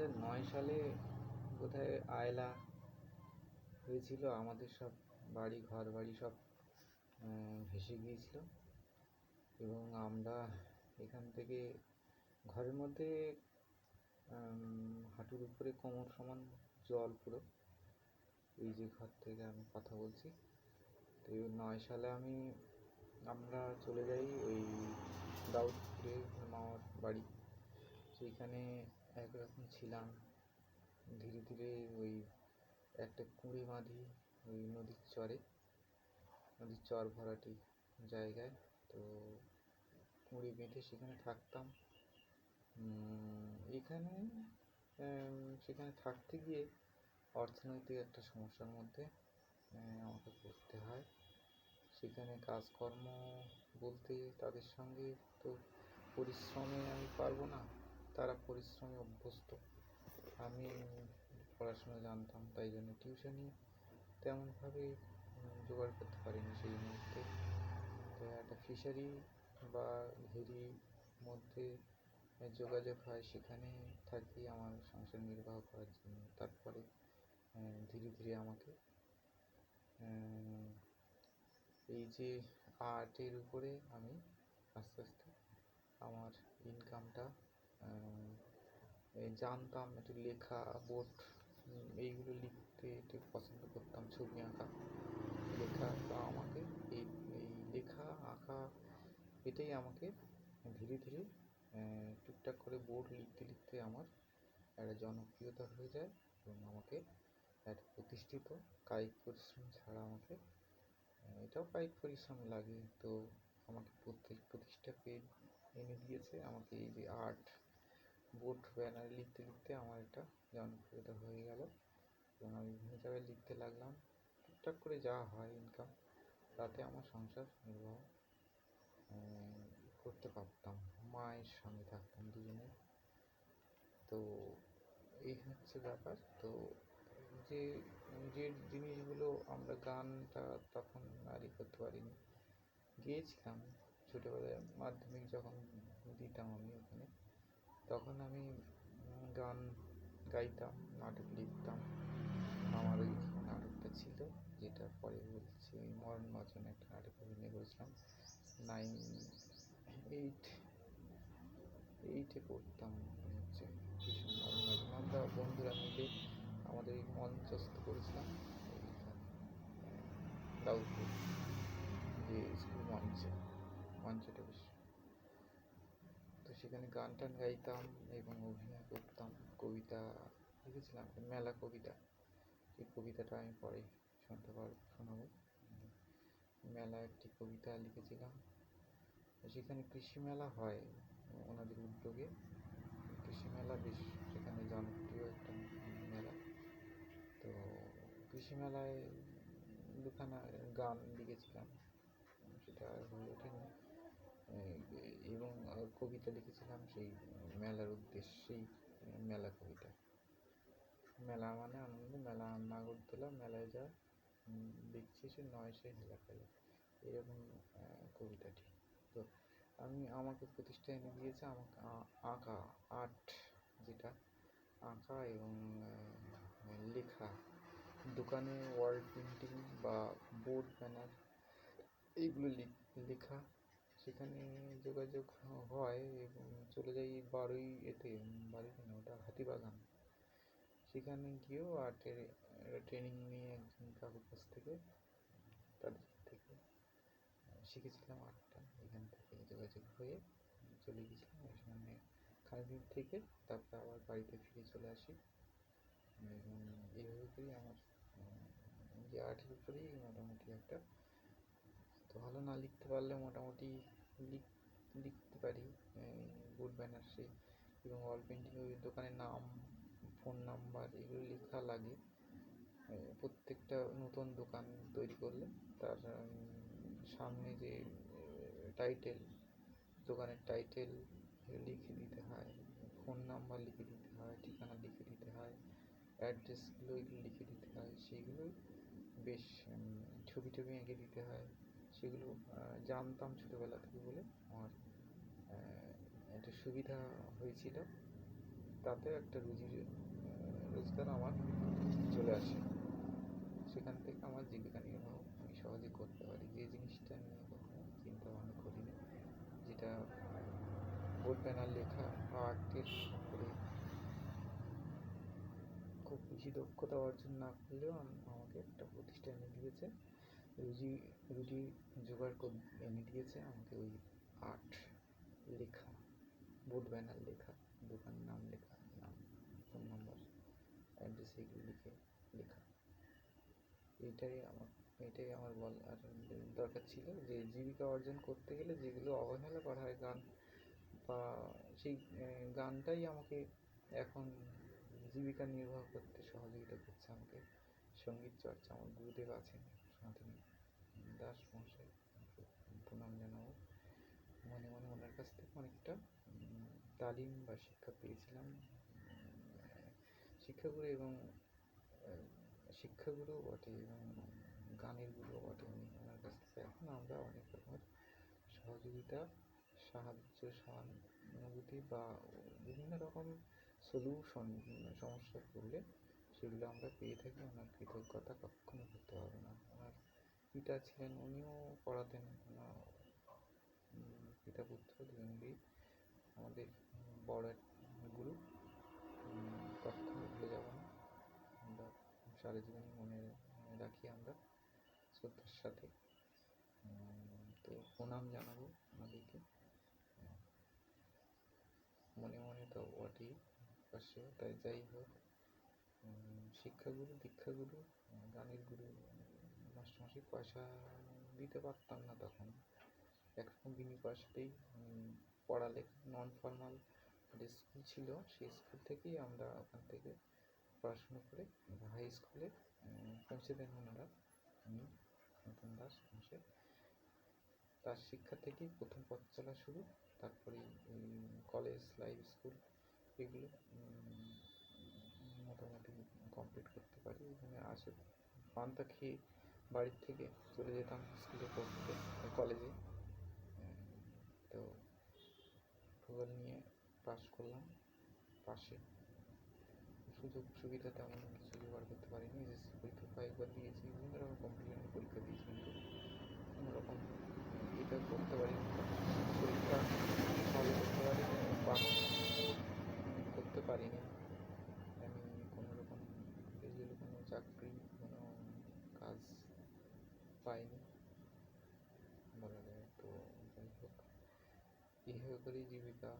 হাজার নয় সালে বোধহয় আয়লা হয়েছিল, আমাদের সব বাড়ি, ঘর বাড়ি সব ভেসে গিয়েছিল। এবং আমরা এখান থেকে ঘরের মধ্যে হাঁটুর উপরে কোমর সমান জল পুরো। এই যে ঘর থেকে আমি কথা বলছি। তো এই নয় সালে আমি, আমরা চলে যাই ওই দাউদপুরে মামার বাড়ি। সেইখানে একরকম ছিলাম। ধীরে ধীরে ওই একটা কুঁড়ে বাঁধি ওই নদীর চরে, নদীর চর ভরাটি জায়গায়। তো কুঁড়ে বেঁধে সেখানে থাকতাম। এখানে সেখানে থাকতে গিয়ে অর্থনৈতিক একটা সমস্যার মধ্যে আমাকে পড়তে হয়। সেখানে কাজকর্ম বলতে তাদের সঙ্গে তো পরিশ্রমে আমি পারব না। তারা পরিশ্রমে অভ্যস্ত। আমি পড়াশোনা জানতাম, তাই জন্য টিউশনি তেমনভাবে জোগাড় করতে পারিনি সেই মুহূর্তে। তো একটা ফিশারি বা ভেরির মধ্যে যোগাযোগ হয়, সেখানে থাকি আমার সংসার নির্বাহ করার জন্য। তারপরে ধীরে ধীরে আমাকে এই যে আর্টের উপরে আমি আস্তে আস্তে আমার ইনকামটা জানতাম, একটু লেখা, বোর্ড এইগুলো লিখতে একটু পছন্দ করতাম, ছবি আঁকা। লেখা তো আমাকে এই এই লেখা, আঁকা, এটাই আমাকে ধীরে ধীরে টুকটাক করে বোর্ড লিখতে লিখতে আমার একটা জনপ্রিয়তা হয়ে যায় এবং আমাকে একটা প্রতিষ্ঠিত কায়িক পরিশ্রম ছাড়া আমাকে এটাও কায়িক পরিশ্রম লাগে। তো আমাকে প্রত্যেক প্রতিষ্ঠা পেয়ে এনে দিয়েছে, আমাকে এই যে আর্ট বোর্ড ব্যানারে লিখতে লিখতে আমার একটা জনপ্রিয়তা হয়ে গেল। এবং আমি জায়গায় লিখতে লাগলাম। টুকটাক করে যা হয় ইনকাম তাতে আমার সংসার নির্বাহ করতে পারতাম। মায়ের সঙ্গে থাকতাম দুজনে। তো এই হচ্ছে ব্যাপার। তো যে যে জিনিসগুলো আমরা গানটা তখন আর করতে পারিনি, গিয়েছিলাম ছোটোবেলায় মাধ্যমিক যখন দিতাম আমি ওখানে। তখন আমি গান গাইতাম, নাটক লিখতাম। আমার ওই নাটকটা ছিল, যেটা পরে বলছি মরণ বাঁচন একটা নাটক অভিনয় করেছিলাম। নাইন এইট এইটে পড়তাম হচ্ছে ভীষণ মরণ বাঁচন আমরা বন্ধুরা মিলে আমাদের এই মঞ্চস্থ করেছিলাম দাউদপুর যে স্কুল মঞ্চে। মঞ্চটা বেশ সেখানে গান টান গাইতাম এবং অভিনয় করতাম, কবিতা লিখেছিলাম মেলা কবিতা। সেই কবিতাটা আমি পরে শুনতে পার, শোনাবো। মেলা একটি কবিতা লিখেছিলাম। সেখানে কৃষি মেলা হয়, ওনাদের উদ্যোগে। কৃষি মেলা বেশ সেখানে জনপ্রিয় একটা মেলা। তো কৃষি মেলায় দুখানা গান লিখেছিলাম। সেটা হয়ে ওঠেনি। কবিতা লিখেছিলাম, সেই মেলার উদ্দেশ্যেই মেলা কবিতা। মেলা মানে আনন্দ, মেলা নাগরদোলা মেলায় যা দেখছি সে নয় সে হেলা ফেলা এরকম কবিতাটি। তো আমি, আমাকে প্রতিষ্ঠা এনে দিয়েছে আমাকে আঁকা, আর্ট যেটা, আঁকা এবং লেখা। দোকানে ওয়াল পেন্টিং বা বোর্ড, ব্যানার, এইগুলো লেখা। সেখানে যোগাযোগ হয় এবং চলে যাই বারোই এতে, বারোই না ওটা হাতিবাগান। সেখানে গিয়েও আর্টের ট্রেনিং নিয়ে একজন কাকুর কাছ থেকে, তাদের থেকে শিখেছিলাম আর্টটা এখান থেকে যোগাযোগ হয়ে চলে গেছিলাম। ওখানে খানিকদিন থেকে তারপরে আবার বাড়িতে ফিরে চলে আসি। এবং এইভাবে করেই আমার যে উপরেই মোটামুটি একটা তো ভালো না লিখতে পারলে মোটামুটি লিখ- লিখতে পারি বোর্ড ব্যানার সেই এবং ওয়াল পেন্টিং ওই দোকানের নাম ফোন নাম্বার এগুলো লেখা লাগে। প্রত্যেকটা নতুন দোকান তৈরি করলে তার সামনে যে টাইটেল দোকানের টাইটেল লিখে দিতে হয় ফোন নাম্বার লিখে দিতে হয়, ঠিকানা লিখে দিতে হয় অ্যাড্রেসগুলো লিখে দিতে হয় সেইগুলো বেশ ছবি টবি এঁকে দিতে হয়। সেগুলো জানতাম ছোটোবেলা থেকে বলে। আমার একটা সুবিধা হয়েছিল। তাতে একটা রুজি রোজগার আমার চলে আসে। সেখান থেকে আমার জীবিকা নির্বাহ আমি সহজে করতে পারি। যে জিনিসটা নিয়ে কখনো চিন্তা ভাবনা করিনি, যেটা বোর্ড প্যানাল লেখা বা আর্টের করে খুব বেশি দক্ষতা অর্জন না করলেও আম- আমাকে একটা প্রতিষ্ঠানে দিয়েছে। রুজি রুজি জোগাড় করে, এনে দিয়েছে। আমাকে ওই আর্ট লেখা বোর্ড ব্যানার লেখা দোকানের নাম লেখা, নাম ফোন নম্বর অ্যাড্রেস এগুলো লিখে লেখা। এইটাই আমার, এটাই আমার বল, আর দরকার ছিল যে জীবিকা অর্জন করতে গেলে যেগুলো অবহেলা করা হয়, গান বা সেই গানটাই আমাকে এখন জীবিকা নির্বাহ করতে সহযোগিতা করছে। আমাকে সংগীত চর্চা, আমার গুরুদেব আছেন শান্তনু দাস ওনাকে প্রণাম জানাব। মনে মনে ওনার কাছ থেকে অনেকটা তালিম বা শিক্ষা পেয়েছিলাম। শিক্ষাগুরু এবং শিক্ষাগুরু বটে এবং গানের গুরু বটে উনি ওনার কাছ থেকে। এখন আমরা অনেক রকমের সহযোগিতা, সাহায্য, সহানুভূতি বা বিভিন্ন রকম সলিউশন সমস্যা পড়লে সেগুলো আমরা পেয়ে থাকি। ওনার কৃতজ্ঞতা কখনো করতে পারব না। ওনার পিতা ছিলেন, উনিও পড়াতেন পিতা পুত্র দুজনেরই আমাদের বড় এক গুরু। কখনো ভুলে যাব না। আমরা সারা জীবনই মনে রাখি আমরা শ্রদ্ধার সাথে। তো প্রণাম জানাব ওনাদেরকে মনে মনে তো বটেই পাশে তাই যাই হোক। শিক্ষাগুরু, দীক্ষাগুরু, গানের গুরু। মাস্টারমশাই পয়সা দিতে পারতাম না তখন। একরকম বিনি পয়সাতেই পড়ালেখা নন ফর্মাল যে স্কুল ছিল, সেই স্কুল থেকেই আমরা ওখান থেকে পড়াশুনো করে হাই স্কুলে পৌঁছে দেন ওনারা। উনি নতুন দাস মশাই তার শিক্ষা থেকেই প্রথম পথ চলা শুরু। তারপরে কলেজ লাইফ স্কুল এগুলো মোটামুটি কমপ্লিট করতে পারি। এখানে আসে পান্তা খেয়ে বাড়ির থেকে চলে যেতাম স্কুলে পড়তে কলেজে তো ভূগোল নিয়ে পাস করলাম পাশে সুযোগ সুবিধা তেমন কিছু জোগাড় করতে পারিনি এসএসসি পরীক্ষা কয়েকবার দিয়েছি, বিভিন্ন রকম কম্পিটিশন পরীক্ষা দিয়েছি, কিন্তু কোনো রকম এটা করতে পারিনি পরীক্ষা ভালো করতে পারিনি পাস করতে পারিনি আমি কোনো রকম রেজাল্ট কোনো চাকরি কোনো কাজ পাইনি বলা যায় তো যাই হোক এইভাবে করেই জীবিকা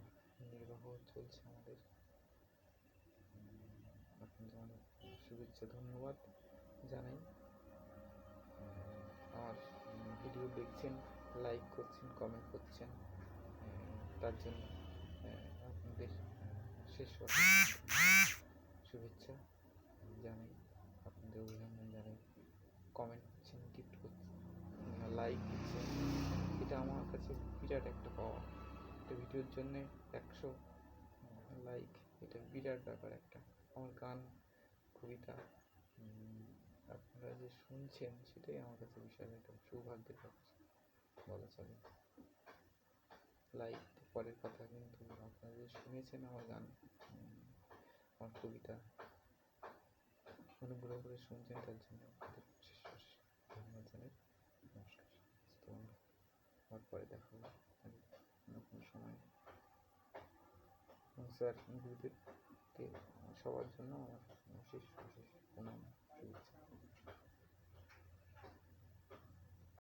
নির্বাহ চলছে আমাদের। আপনাদের অনেক শুভেচ্ছা, ধন্যবাদ জানাই। আমার ভিডিও দেখছেন লাইক করছেন কমেন্ট করছেন তার জন্য আপনাদের শেষ শুভেচ্ছা জানাই, আপনাদের অভিনন্দন জানাই। কমেন্ট করছেন গিফট করছেন লাইক দিচ্ছেন, এটা আমার কাছে বিরাট একটা পাওয়া। একটা ভিডিওর জন্যে একশো লাইক এটা বিরাট ব্যাপার একটা। আমার গান, কবিতা আপনারা যে শুনছেন, সেটাই আমার কাছে বিশাল একটা সৌভাগ্যের ব্যাপার। বলা চলে। লাইক পরের কথা কিন্তু আপনারা যে শুনেছেন আমার গান আমার কবিতা, অনুগ্রহ করে শুনছেন, তার জন্য স্যার গুরুদেবকে সবার জন্য আমার অশেষ অশেষ প্রণাম শুভেচ্ছা।